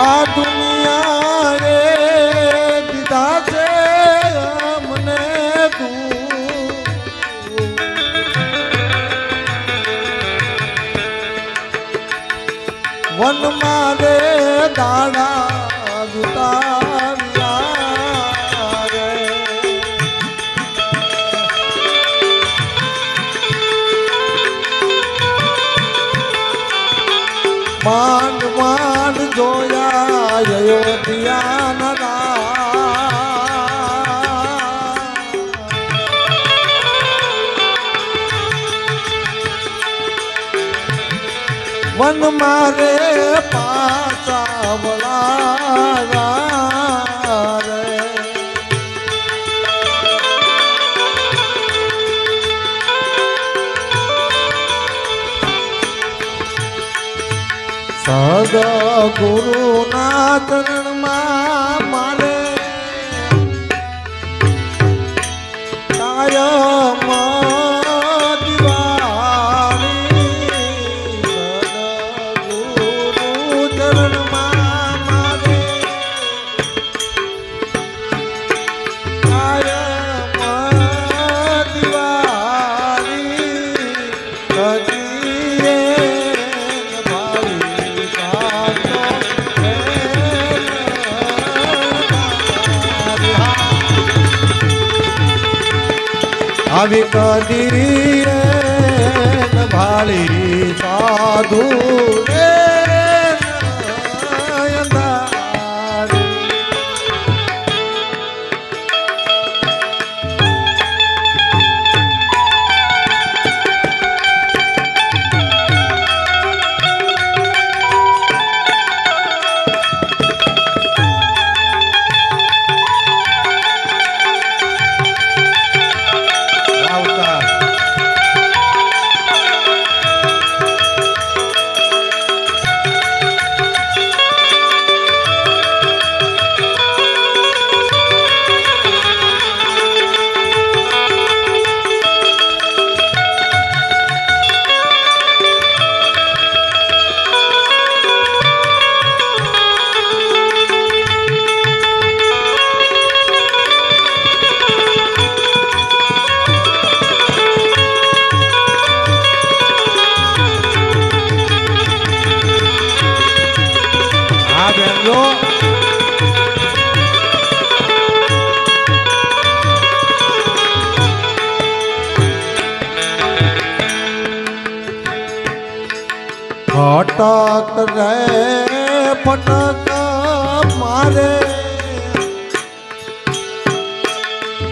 આ દુનિયા એ દીધા છે મને તું. વનમાં રે દાડા જુતા માંડ માંડ જોયા અયોધ્યા વન મારે ગુરુના ચરણમાં આવી કદી ભાળી સાધુ રે जो फटक रे फटक मारे।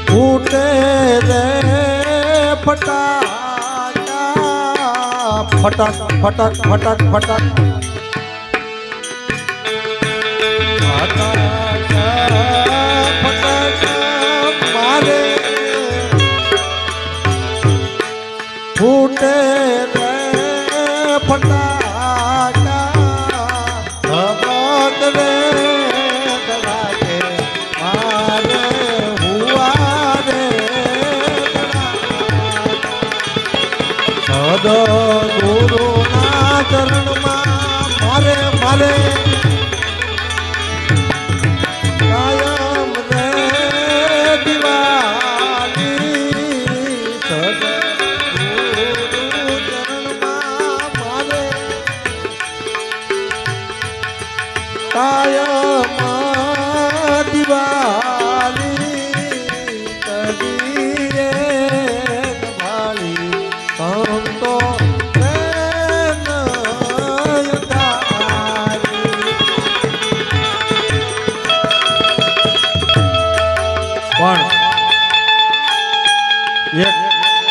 फूटे रे फटाका फटक फटक फटक फटक। ગુરુના ચરણમાં મારે મારે કાયમ કદીએ ભાળી સંતો પ્રેમ પણ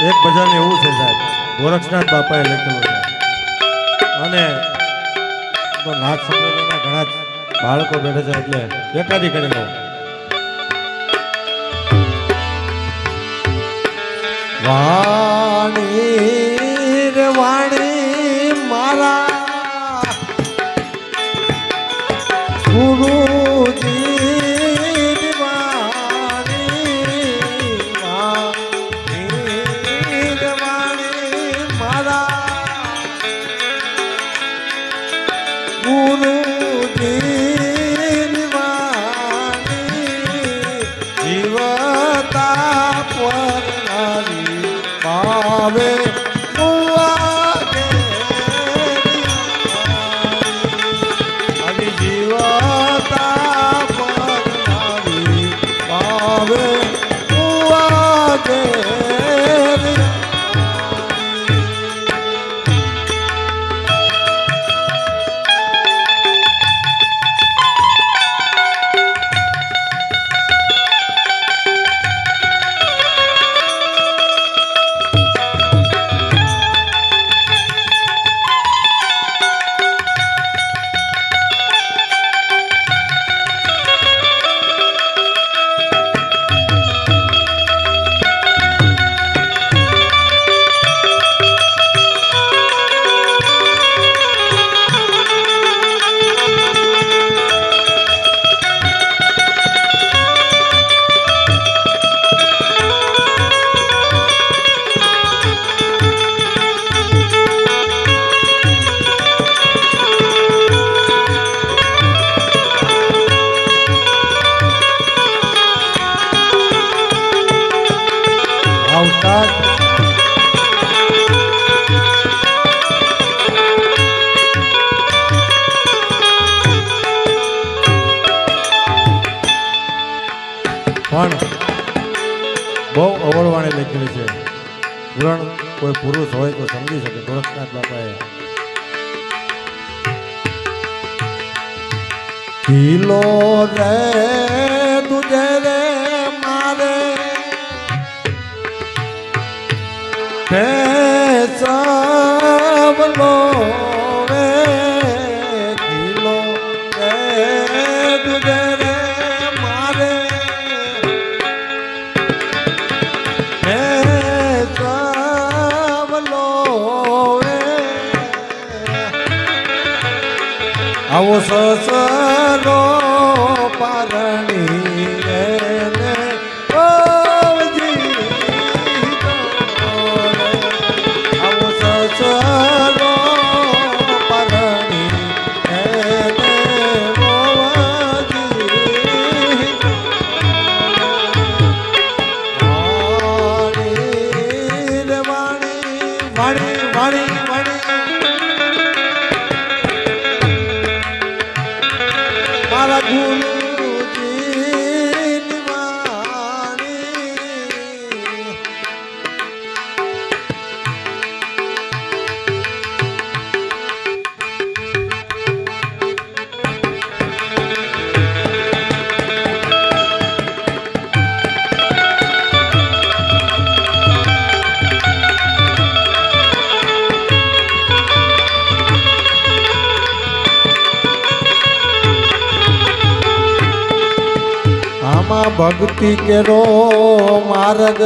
એક ભજન એવું છે સાહેબ. ગોરક્ષનાથ બાપાએ લખેલું છે. અને તો નાથ સંપ્રદાયના ઘણા બાળકો બેઠે છે એટલે એકાદી કરી લો વાણી રે વાણી મારા ગુરુજી નીકળી છે. પૂરણ કોઈ પુરુષ હોય તો સમજી શકે, ગોરખનાથ બાપાએ. કિલો રે તુજે રે મારે. આવો ભક્તિ કેરો માર્ગ